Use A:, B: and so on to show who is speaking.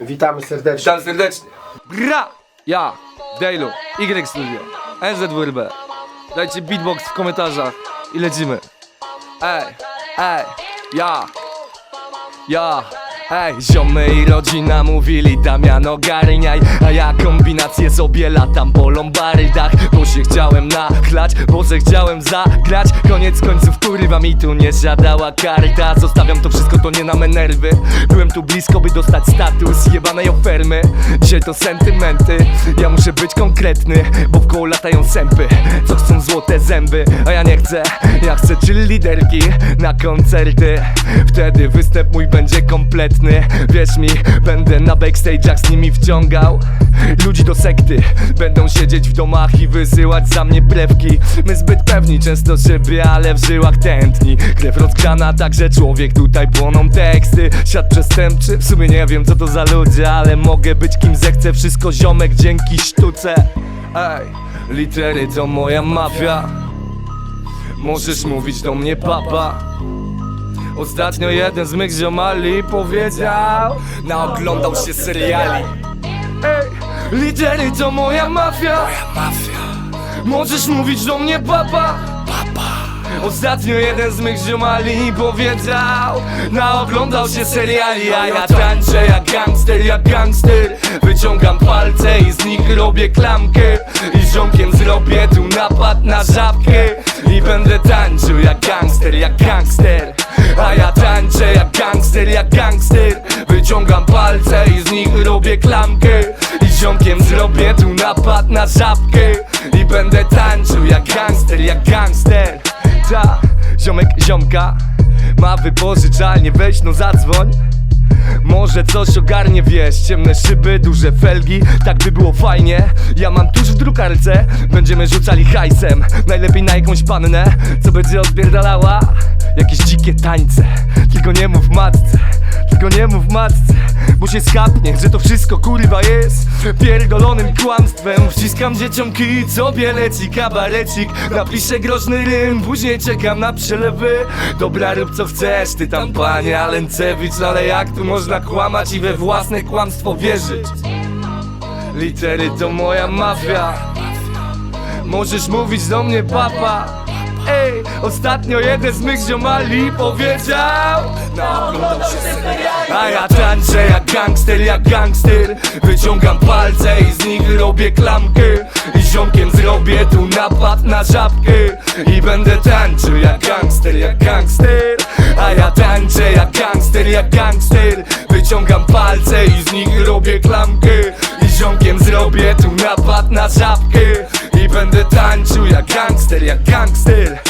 A: Witamy serdecznie.
B: Witam serdecznie. Gra! Ja, Dejlu, Y Studio, NZWRB. Dajcie beatbox w komentarzach i lecimy. Ej, ej, ja, ja. Ej, ziomy i rodzina mówili Damian ogarniaj A ja kombinację sobie latam po lombardach Bo się chciałem nachlać, bo se chciałem zagrać. Koniec końców kurwa mi tu nie siadała karta. Zostawiam to wszystko, to nie na me nerwy. Byłem tu blisko, by dostać status jebanej ofermy. Dzisiaj to sentymenty, ja muszę być konkretny Bo w koło latają sępy, co chcą złote zęby. A ja nie chcę, ja chcę chill liderki na koncerty. Wtedy występ mój będzie kompletny. Wierz mi, będę na backstage'ach z nimi wciągał Ludzi do sekty. Będą siedzieć w domach i wysyłać za mnie brewki My zbyt pewni często siebie, ale w żyłach tętni. Krew rozgrzana, także człowiek tutaj płoną teksty. Świat przestępczy, w sumie nie wiem co to za ludzie Ale mogę być kim zechcę, wszystko ziomek dzięki sztuce. Ej, litery to moja mafia. Możesz mówić do mnie papa. Ostatnio jeden z mych ziomali powiedział Naoglądał się seriali. Ej, litery to moja mafia. Możesz mówić do mnie papa? Ostatnio jeden z mych ziomali powiedział Naoglądał się seriali A ja tańczę jak gangster, jak gangster. Wyciągam palce i z nich robię klamkę. I z ziomkiem zrobię tu napad na żabkę. I będę tańczył jak gangster, jak gangster. A ja tańczę jak gangster, jak gangster. Wyciągam palce i z nich robię klamkę ziomkiem zrobię tu napad na żabkę I będę tańczył jak gangster, jak gangster. Ta, ziomek ziomka Ma wypożyczalnię, weź no zadzwoń. Może coś ogarnie wiesz Ciemne szyby, duże felgi Tak by było fajnie. Ja mam tuż w drukarce Będziemy rzucali hajsem. Najlepiej na jakąś pannę Co będzie odpierdalała Jakieś dzikie tańce. Tylko nie mów matce Tylko nie mów matce Bo się skapnie, że to wszystko kurwa jest Pierdolonym kłamstwem. Wciskam dzieciom kit, sobie leci kabarecik. Napiszę groźny rym, później czekam na przelewy. Dobra rób co chcesz, ty tam panie Alencewicz Ale jak tu można kłamać i we własne kłamstwo wierzyć? Litery to moja mafia. Możesz mówić do mnie papa Ej, ostatnio jeden z mych ziomali powiedział się A ja tańczę jak gangster, jak gangster. Wyciągam palce i z nich robię klamkę. I ziomkiem zrobię tu napad na żabkę. I będę tańczył jak gangster, jak gangster. A ja tańczę jak gangster, jak gangster. Wyciągam palce i z nich robię klamkę. I ziomkiem zrobię tu napad na żabkę Będę tańczył jak gangster, jak gangster!